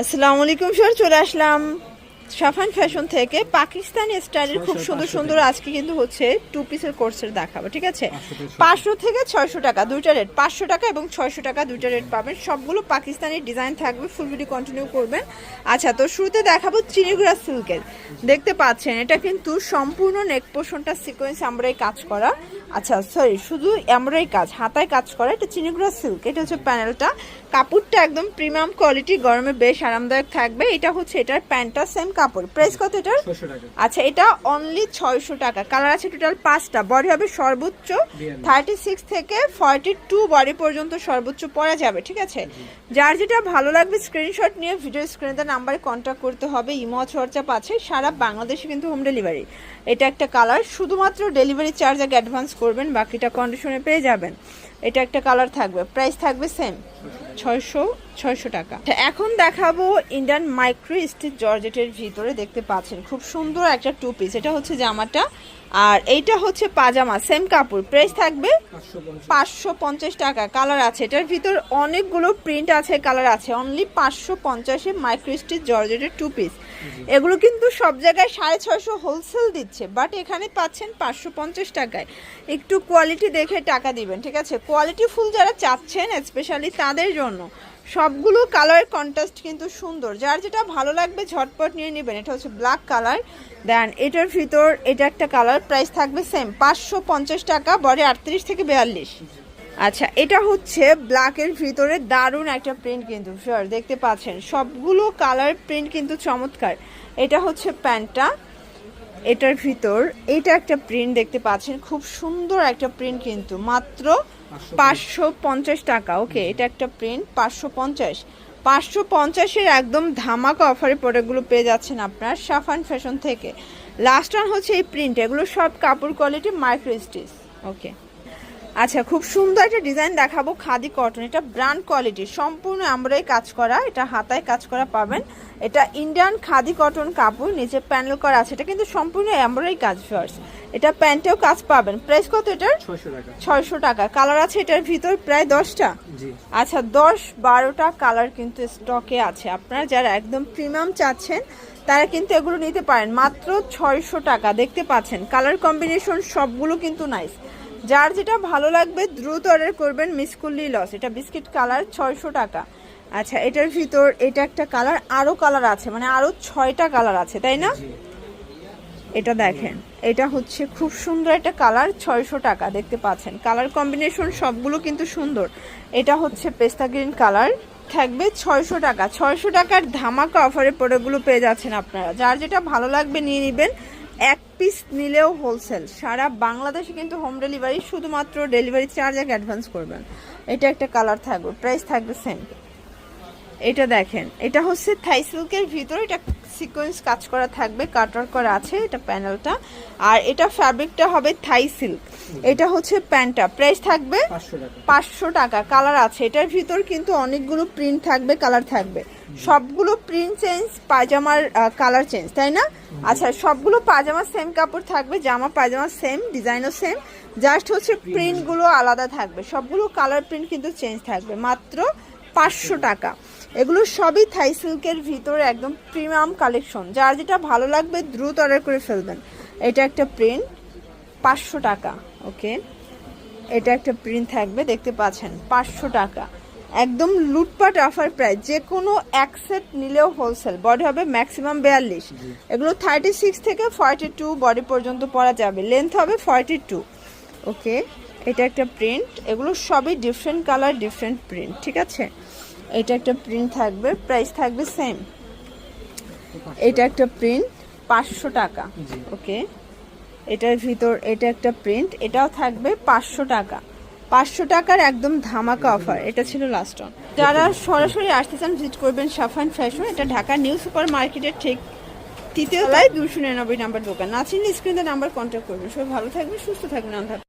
আসসালামু আলাইকুম স্যার চলে আসলাম সাফান ফ্যাশন থেকে। পাকিস্তানি স্টাইলের খুব সুন্দর সুন্দর আজকে কিন্তু হচ্ছে টু পিসের কোর্সের দেখাবো ঠিক আছে? পাঁচশো থেকে। ছয়শো টাকা দুইটা রেট পাঁচশো টাকা এবং ছয়শো টাকা দুইটা রেট পাবেন। সবগুলো পাকিস্তানি ডিজাইন থাকবে ফুল ভিডিও কন্টিনিউ করবেন। আচ্ছা তো শুরুতে দেখাবো চিনিগুড়া সিল্কের দেখতে পাচ্ছেন এটা কিন্তু সম্পূর্ণ নেক পোষণটা সিকোয়েন্স আমরাই কাজ করা। আচ্ছা সরি শুধু আমরাই কাজ হাতায় কাজ করা এটা চিনিগুড়া সিল্ক এটা হচ্ছে প্যানেলটা কাপড়টা একদম প্রিমিয়াম কোয়ালিটি গরমে বেশ আরামদায়ক থাকবে। এটা হচ্ছে এটার প্যান্টটা সেম কাপড়। প্রাইস কত এটার? আচ্ছা এটা অনলি ছয়শো টাকা। কালার আছে টোটাল পাঁচটা। বডি হবে সর্বোচ্চ থার্টি সিক্স থেকে ফর্টি টু বডি পর্যন্ত সর্বোচ্চ পরা যাবে ঠিক আছে? যার যেটা ভালো লাগবে স্ক্রিনশট নিয়ে ভিডিও স্ক্রিনে নাম্বারে কন্ট্যাক্ট করতে হবে। ইমো হোয়াটসঅ্যাপ আছে সারা বাংলাদেশে কিন্তু হোম ডেলিভারি এটা একটা কালার শুধুমাত্র ডেলিভারি চার্জ আগে অ্যাডভান্স করবেন, বাকিটা কন্ডিশনে পেয়ে যাবেন। এটা একটা কালার থাকবে প্রাইস থাকবে সেম ছয়শো ছয়শো টাকা। এখন দেখাবো ইন্ডিয়ান মাইক্রো স্টিচ জর্জেটের ভিতরে দেখতে পাচ্ছেন। খুব সুন্দর একটা টু পিস এটা হচ্ছে জামাটা। আর এইটা হচ্ছে পাজামা সেম কাপড়। প্রাইস থাকবে পাঁচশো পঞ্চাশ টাকা। কালার আছে। এটার ভিতর অনেকগুলো প্রিন্ট আছে কালার আছে। অনলি পাঁচশো পঞ্চাশে মাইক্রো স্টিচ জর্জেটের টু পিস এগুলো কিন্তু সব জায়গায় সাড়ে ছয়শো হোলসেল দিচ্ছে বাট এখানে পাচ্ছেন পাঁচশো পঞ্চাশ টাকায়। একটু কোয়ালিটি দেখে টাকা দিবেন, ঠিক আছে? কোয়ালিটি ফুল যারা চাচ্ছেন স্পেশালি তাদের জন্য। সবগুলো কালার কন্ট্রাস্ট কিন্তু সুন্দর। যার যেটা ভালো লাগবে ঝটপট নিয়ে নেবেন। এটা হচ্ছে ব্ল্যাক কালার দেন এটার ভিতর এটা একটা কালার প্রাইস থাকবে সেম পাঁচশো পঞ্চাশ টাকা, বডি আটত্রিশ থেকে বিয়াল্লিশ। আচ্ছা এটা হচ্ছে ব্ল্যাকের ভিতরে দারুণ একটা প্রিন্ট কিন্তু। দেখতে পাচ্ছেন। সবগুলো কালার প্রিন্ট কিন্তু চমৎকার। এটা হচ্ছে প্যান্টটা। এটার ভিতর এটা একটা প্রিন্ট দেখতে পাচ্ছেন খুব সুন্দর একটা প্রিন্ট কিন্তু মাত্র পাঁচশো পঞ্চাশ টাকা ওকে এটা একটা প্রিন্ট পাঁচশো পঞ্চাশ। পাঁচশো পঞ্চাশের একদম ধামাকা অফারে প্রোডাক্টগুলো পেয়ে যাচ্ছেন আপনার সাফান ফ্যাশন থেকে। লাস্ট ওয়ান হচ্ছে এই প্রিন্ট এগুলো সব কাপড় কোয়ালিটি মাইক্রো স্টিচ ওকে। আচ্ছা খুব সুন্দর একটা ডিজাইন দেখাবো খাদি কটন এটা ব্র্যান্ড কোয়ালিটি সম্পূর্ণ আমরাই কাজ করা এটা হাতায় কাজ করা পাবেন। এটা ইন্ডিয়ান খাদি কটন কাপড় নিচে প্যানেল করা আছে এটা কিন্তু সম্পূর্ণ আমরাই কাজ ফার্স এটা প্যান্টেও কাজ পাবেন। প্রাইস কত এটার? ছয়শো টাকা। কালার আছে এটার ভিতর প্রায় দশটা? জি। আচ্ছা দশ বারোটা কালার কিন্তু স্টকে আছে। আপনারা যারা একদম প্রিমিয়াম চাচ্ছেন তারা কিন্তু এগুলো নিতে পারেন। মাত্র ছয়শো টাকা দেখতে পাচ্ছেন। কালার কম্বিনেশন সবগুলো কিন্তু নাইস যার যেটা ভালো লাগবে দ্রুত অর্ডার করবেন মিস করলেই লস এটা বিস্কিট কালার ছয়শো টাকা। আচ্ছা এটার ভিতর এটা একটা কালার আরও কালার আছে মানে আরও ছয়টা কালার আছে তাই না? এটা দেখেন এটা হচ্ছে খুব সুন্দর একটা কালার ছয়শো টাকা দেখতে পাচ্ছেন। কালার কম্বিনেশন সবগুলো কিন্তু সুন্দর। এটা হচ্ছে পেস্তা গ্রিন কালার থাকবে ছয়শো টাকা। ছয়শো টাকার ধামাকা অফারে প্রোডাক্টগুলো পেয়ে যাচ্ছেন আপনারা। যার যেটা ভালো লাগবে নিয়ে নেবেন এক পিস নিলেও হোলসেল সারা বাংলাদেশে কিন্তু হোম ডেলিভারি শুধুমাত্র ডেলিভারি চার্জ এক অ্যাডভান্স করবেন। এটা একটা কালার থাকবে প্রাইস থাকবে সেম এটা দেখেন এটা হচ্ছে থাই সিল্কের ভিতরে এটা সিকোয়েন্স কাজ করা থাকবে কাটার করা আছে এটা প্যানেলটা আর এটা ফ্যাব্রিকটা হবে থাই সিল্ক এটা হচ্ছে প্যান্টটা প্রাইস থাকবে পাঁচশো টাকা। পাঁচশো টাকা। কালার আছে। এটার ভিতর কিন্তু অনেকগুলো প্রিন্ট থাকবে কালার থাকবে। সবগুলো প্রিন্ট চেঞ্জ পায়জামার কালার চেঞ্জ তাই না? আচ্ছা সবগুলো পায়জামা সেম কাপড় থাকবে, জামা, পায়জামা সেম ডিজাইনও সেম জাস্ট হচ্ছে প্রিন্টগুলো আলাদা থাকবে। সবগুলো কালার প্রিন্ট কিন্তু চেঞ্জ থাকবে। মাত্র পাঁচশো টাকা। এগুলো সবই থাই সিল্কের ভিতরে একদম প্রিমিয়াম কালেকশন যার যেটা ভালো লাগবে, দ্রুত অর্ডার করে ফেলবেন। এটা একটা প্রিন্ট পাঁচশো টাকা ওকে এটা একটা প্রিন্ট থাকবে, দেখতে পাচ্ছেন। পাঁচশো টাকা। একদম লুটপাট অফার প্রাইস যে কোনো এক সেট নিলেও হোলসেল বডি হবে ম্যাক্সিমাম বিয়াল্লিশ। এগুলো থার্টি সিক্স থেকে ফর্টি টু বডি পর্যন্ত পরা যাবে লেন্থ হবে ফর্টি টু ওকে এটা একটা প্রিন্ট এগুলো সবই ডিফারেন্ট কালার ডিফারেন্ট প্রিন্ট ঠিক আছে? এটা একটা প্রিন্ট থাকবে প্রাইস থাকবে সেম এটা একটা প্রিন্ট পাঁচশো টাকা ওকে এটার ভিতর এটা একটা প্রিন্ট এটাও থাকবে পাঁচশো টাকা। পাঁচশো টাকার একদম ধামাকা অফার এটা ছিল লাস্ট অন যারা সরাসরি আসতে চান ভিজিট করবেন সাফান ফ্যাশন এটা ঢাকা নিউ সুপার মার্কেটের ঠিক তৃতীয় তলায় দুশো নিরানব্বই নাম্বার দোকান। না চিনলে স্ক্রিনে নাম্বার কন্ট্যাক্ট করবেন। সবাই ভালো থাকবেন, সুস্থ থাকবেন আন্ধার।